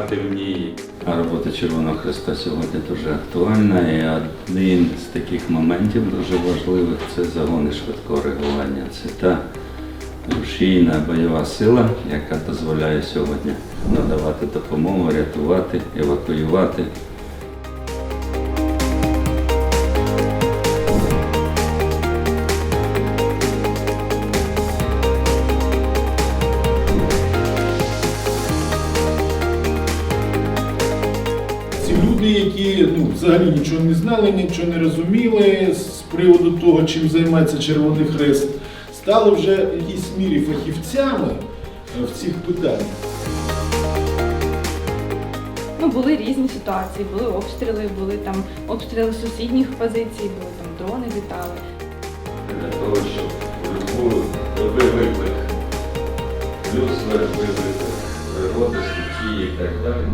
допомагати в ній. Робота Червоного Христа сьогодні дуже актуальна. І один з таких моментів дуже важливих це загони швидкого реагування. Це та рушійна бойова сила, яка дозволяє сьогодні надавати допомогу, рятувати, евакуювати. Які ну, взагалі нічого не знали, нічого не розуміли з приводу того, чим займається Червоний Хрест, стали вже в якійсь мірі фахівцями е, в цих питаннях. Ну, були різні ситуації, були обстріли, були там обстріли сусідніх позицій, були там дрони літали. для того, щоб любий виклик, плюс виклик природи, стихії і так далі.